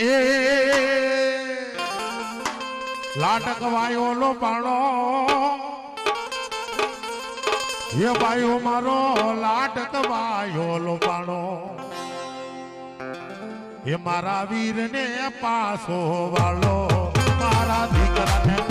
એ લાટક વાયો પાણો. એ ભાઈઓ મારો લાટક વાયો પાણો. એ મારા વીરને પાસો વાળો. મારા દીકરાને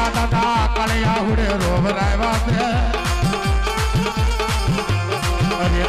આલા દાદા કળિયા હુડે રો બરાવા છે. અરે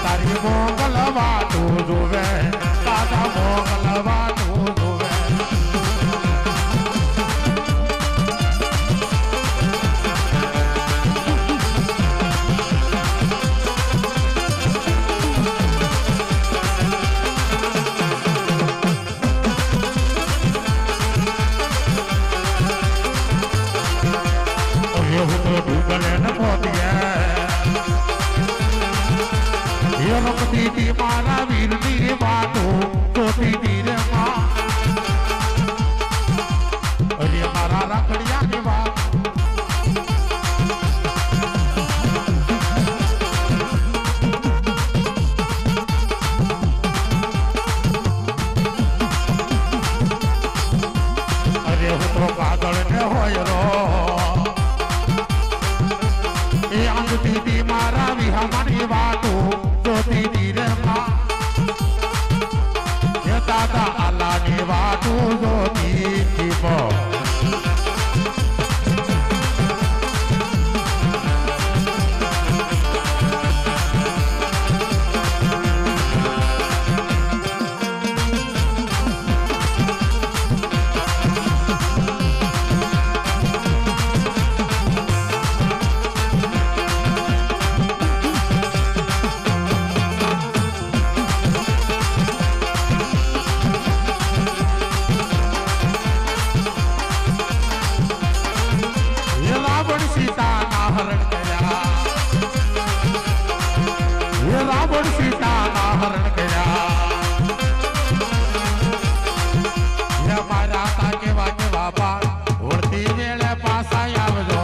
બાળ ઉડતી વેળે પાછા આવજો.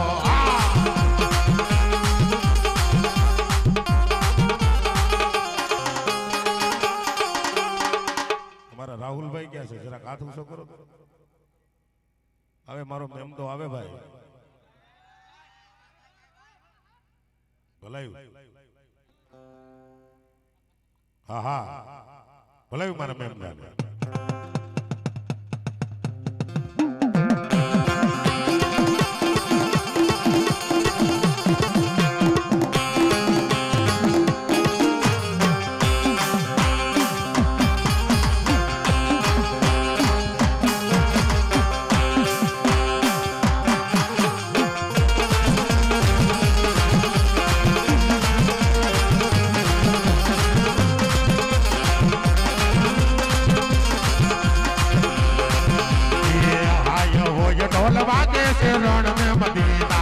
રાહુલભાઈ ક્યાં છે? જરાક હાથ હવે મારો મેમ તો આવે ભાઈ. ભલાયું. હા હા. ભલાયું મારા મેમ ને ढोल वागे से रण में मदीना।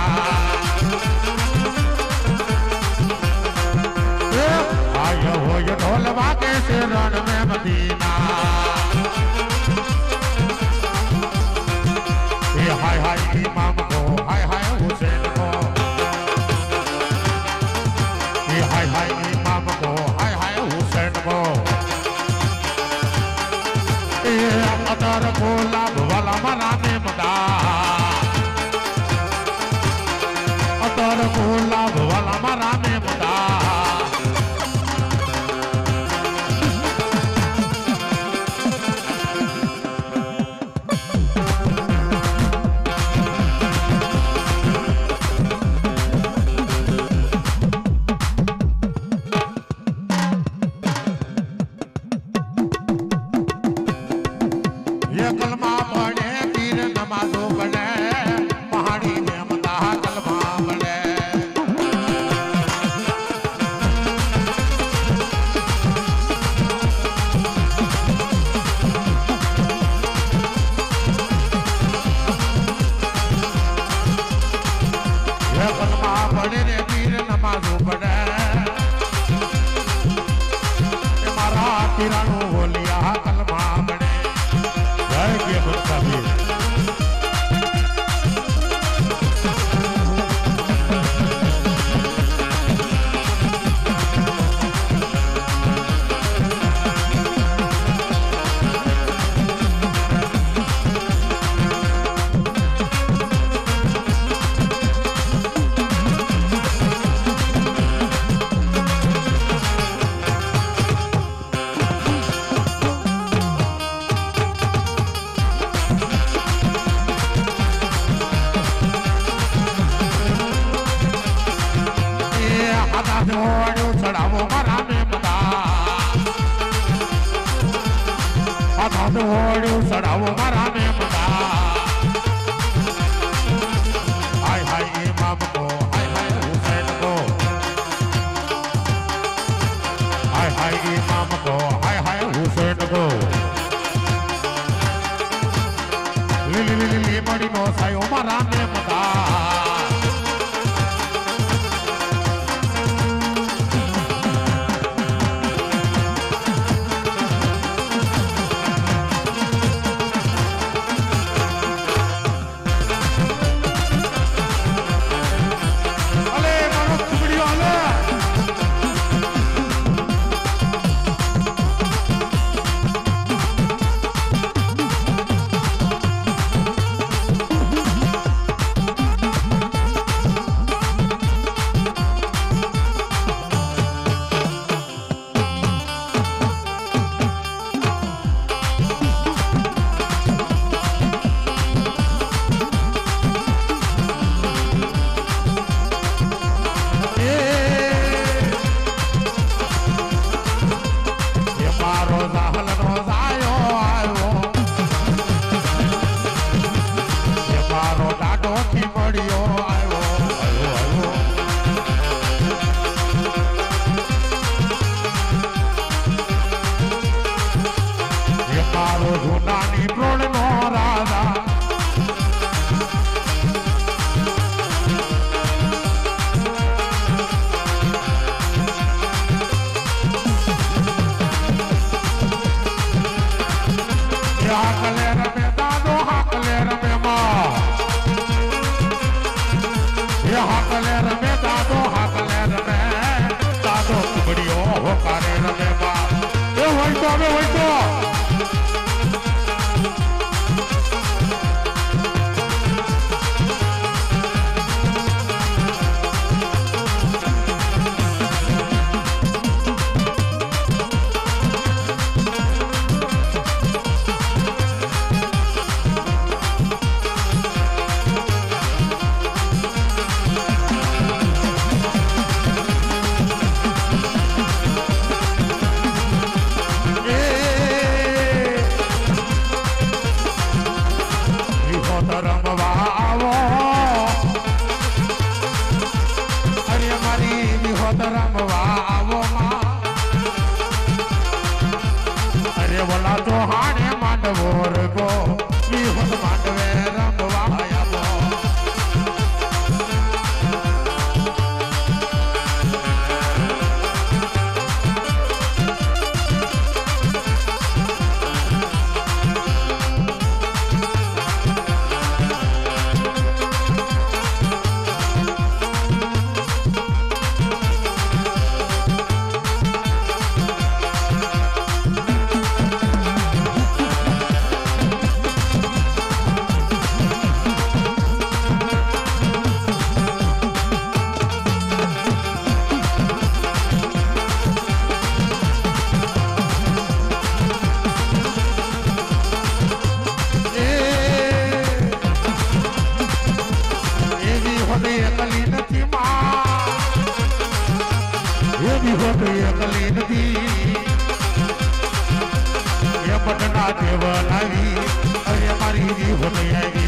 आयो हो ये ढोल से रण में मदीना। ડોળ્યું ચડાવો મારા મેમદા આ મારા સાથે બનાવી અરે મારી જીવન આવી